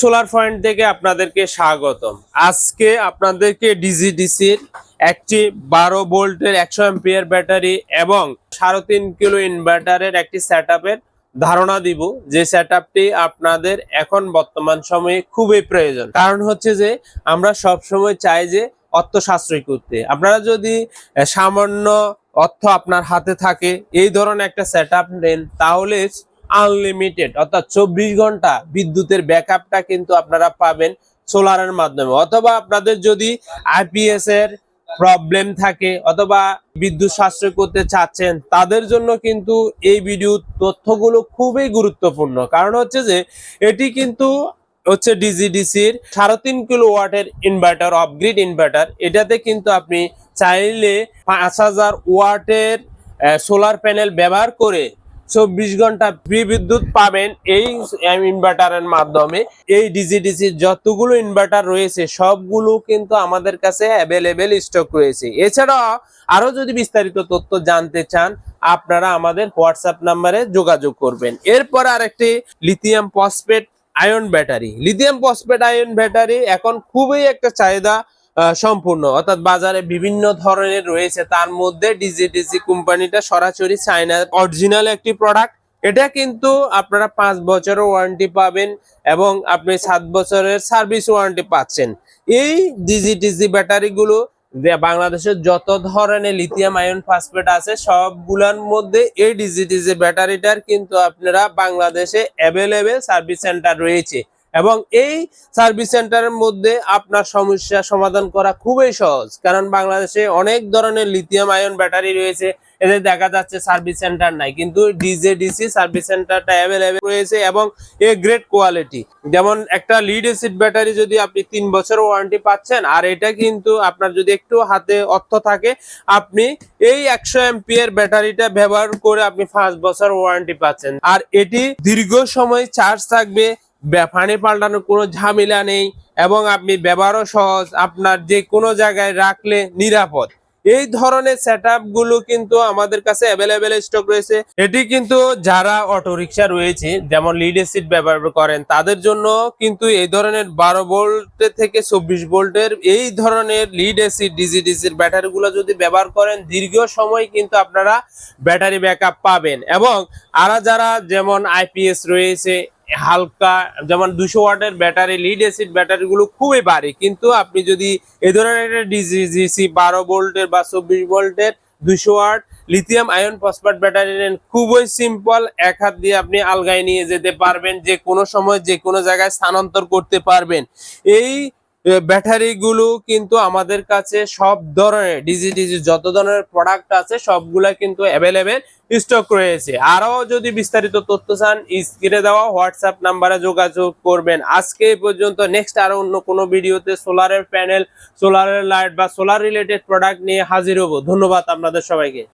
Solar point থেকে আপনাদেরকে স্বাগতম। আজকে আপনাদেরকে ডিজিডিসির একটি বারো ভোল্টের একশো এম্পিয়ার ব্যাটারি এবং সাড়ে তিন কিলো ইনভার্টারের একটি সেট ধারণা দিব। যে সেট আপনাদের এখন বর্তমান সময়ে খুবই প্রয়োজন। কারণ হচ্ছে যে, আমরা সব সময় চাই যে অর্থ সাশ্রয় করতে। আপনারা যদি সামান্য অর্থ আপনার হাতে থাকে, এই ধরনের একটা সেট নেন, তাহলে আনলিমিটেড অর্থাৎ চব্বিশ ঘণ্টা বিদ্যুতের ব্যাকআপটা কিন্তু আপনারা পাবেন সোলারের মাধ্যমে। অথবা আপনাদের যদি আইপিএস এর প্রবলেম থাকে, অথবা বিদ্যুৎ সাশ্রয় করতে চাচ্ছেন, তাদের জন্য কিন্তু এই ভিডিও তথ্যগুলো খুবই গুরুত্বপূর্ণ। কারণ হচ্ছে যে, এটি কিন্তু হচ্ছে ডিজিডিসির সাড়ে তিন কিলো ওয়াটের ইনভার্টার অফগ্রিড ইনভার্টার এটাতে কিন্তু আপনি চাইলে পাঁচ হাজার ওয়াটের সোলার প্যানেল ব্যবহার করে চব্বিশ ঘণ্টা ফ্রি বিদ্যুৎ পাবেন এই ইনভার্টারের মাধ্যমে। এই ডিজিডিসি যতগুলো ইনভার্টার রয়েছে, সবগুলো কিন্তু আমাদের কাছে অ্যাভেলেবেল স্টক রয়েছে। এছাড়া আরও যদি বিস্তারিত তথ্য জানতে চান, আপনারা আমাদের হোয়াটসঅ্যাপ নাম্বারে যোগাযোগ করবেন। এরপর আরেকটি lithium phosphate ion battery lithium phosphate ion battery এখন খুবই একটা চাহিদা। সম্পূর্ণ। অর্থাৎ বাজারে বিভিন্ন ধরনের রয়েছে। তার মধ্যে ডিজিডিসি কোম্পানিটা সরাসরি চায়নার অরিজিনাল একটি প্রোডাক্ট এটা কিন্তু আপনারা পাঁচ বছরের ওয়ারেন্টি পাবেন এবং আপনি সাত বছরের সার্ভিস ওয়ারেন্টি পাচ্ছেন। এই ডিজিডিসি ব্যাটারিগুলো বাংলাদেশের যত ধরনের লিথিয়াম আয়ন ফসফেট আছে, সবগুলোর মধ্যে এই ডিজিডিসি ব্যাটারিটার কিন্তু আপনারা বাংলাদেশে অ্যাভেলেবেল সার্ভিস সেন্টার রয়েছে। এবং এই সার্ভিস সেন্টারের মধ্যে আপনার সমস্যা সমাধান করা খুবই সহজ। কারণ বাংলাদেশে অনেক ধরনের লিথিয়াম আয়ন ব্যাটারি রয়েছে, এদের দেখা যাচ্ছে সার্ভিস সেন্টার নাই। কিন্তু ডিজেডিসি সার্ভিস সেন্টারটা অ্যাভেলেবেল রয়েছে এবং এ গ্রেট কোয়ালিটি যেমন একটা লিড এসিড ব্যাটারি যদি আপনি তিন বছর ওয়ারেন্টি পাচ্ছেন, আর এটা কিন্তু আপনার যদি একটু হাতে অর্থ থাকে, আপনি এই একশো এমপিএর ব্যাটারিটা ব্যবহার করে আপনি পাঁচ বছর ওয়ারেন্টি পাচ্ছেন। আর এটি দীর্ঘ সময় চার্জ থাকবে পানি পাল্টানোর কোনো ঝামেলা নেই এবং আপনি ব্যবহারও সহজ, আপনার যে কোনো জায়গায় রাখলে নিরাপদ। এই ধরনের সেটগুলো কিন্তু আমাদের কাছে অ্যাভেলেবেল স্টক রয়েছে। এটি কিন্তু যারা অটো রিক্সা রয়েছে, যেমন লিড এসিড ব্যবহার করেন, তাদের জন্য কিন্তু এই ধরনের বারো ভোল্ট থেকে চব্বিশ ভোল্টের এই ধরনের লিড এসিড ডিজিডিসির ব্যাটারি গুলো যদি ব্যবহার করেন, দীর্ঘ সময় কিন্তু আপনারা ব্যাটারি ব্যাকআপ পাবেন। এবং আরা যারা যেমন আইপিএস রয়েছে হালকা, যেমন দুশো ওয়াটের ব্যাটারি লিড অ্যাসিড ব্যাটারিগুলো খুবই ভারী। কিন্তু আপনি যদি এ ধরনের ডিজিসি বারো ভোল্টের বা চব্বিশ ভোল্টের দুশো watt lithium ion phosphate battery নেন, খুবই সিম্পল এক হাত দিয়ে আপনি আলগায় নিয়ে যেতে পারবেন, যে কোনো সময় যে কোনো জায়গায় স্থানান্তর করতে পারবেন। এই ব্যাটারি গুলো কিন্তু আমাদের কাছে সব ধরনের, ডিজি ডিজি যত ধরনের প্রোডাক্ট আছে, সবগুলা কিন্তু অ্যাভেলেবেল স্টক রয়েছে। আরও যদি বিস্তারিত তথ্য চান স্ক্রিনে দেওয়া হোয়াটসঅ্যাপ নাম্বারে যোগাযোগ করবেন। আজকে পর্যন্ত নেক্সট আরও অন্য কোনো ভিডিওতে সোলারের প্যানেল সোলারের লাইট বা সোলার রিলেটেড প্রোডাক্ট নিয়ে হাজির হব। ধন্যবাদ আপনাদের সবাইকে।